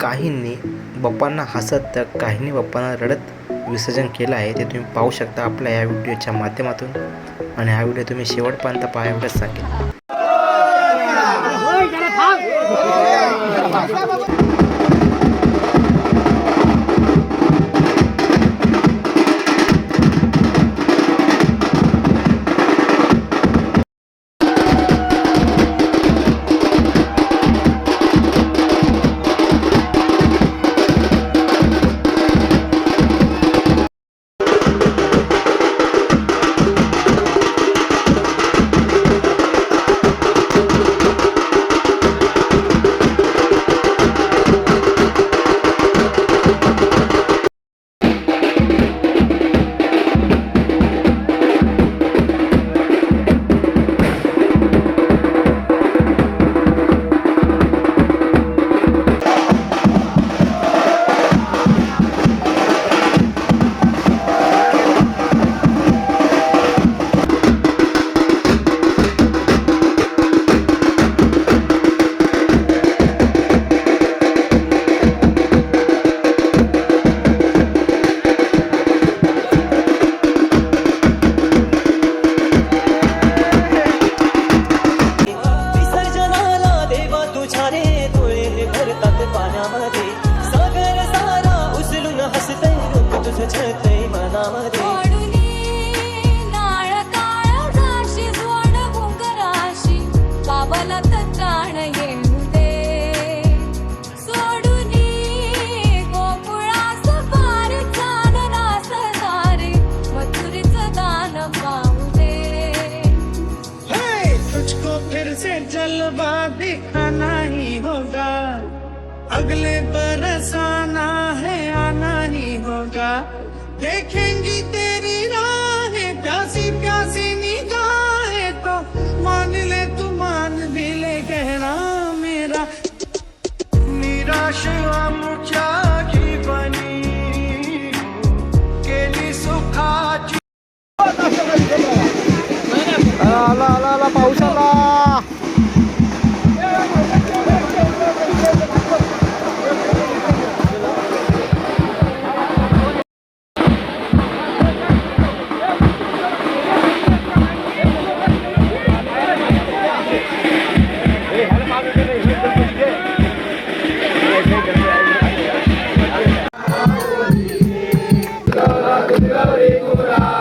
काहींनी बाप्पांना हसत तर काहींनी बाप्पांना रडत विसर्जन केलं आहे ते तुम्ही पाहू शकता आपल्या या व्हिडिओच्या माध्यमातून. आणि हा व्हिडिओ तुम्ही शेवटपर्यंत पाहा एवढंच सांगेल जलवा दिखाना ही होगा। अगले बरस आना है, आना ही होगा। देखेंगी तेरी राहें, प्यासी प्यासी निगाहें तो। मान ले तू, मान भी ले कहना मेरा। निराश आमुच्या जीवनी केली सुखाची आला आला आला, पाऊस Segura.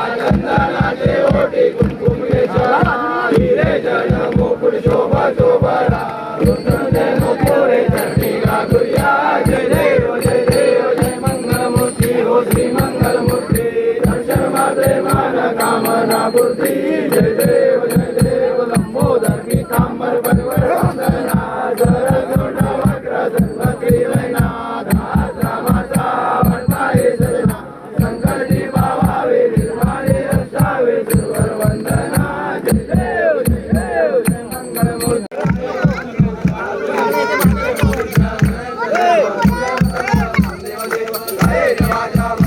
Hey, Raja.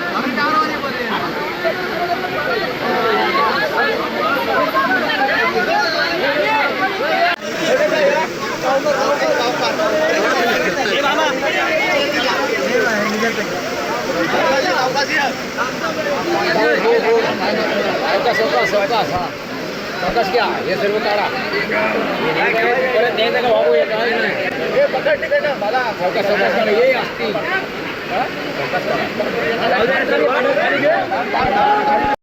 ચોક્કસ ચોક્કસ ચોક્કસ હા ચોક્કસ ક્યાં એ સર્વ કાળા બાબુ એ ચોક્કસ ચોક્કસ એ અસ્તી ચોક્કસ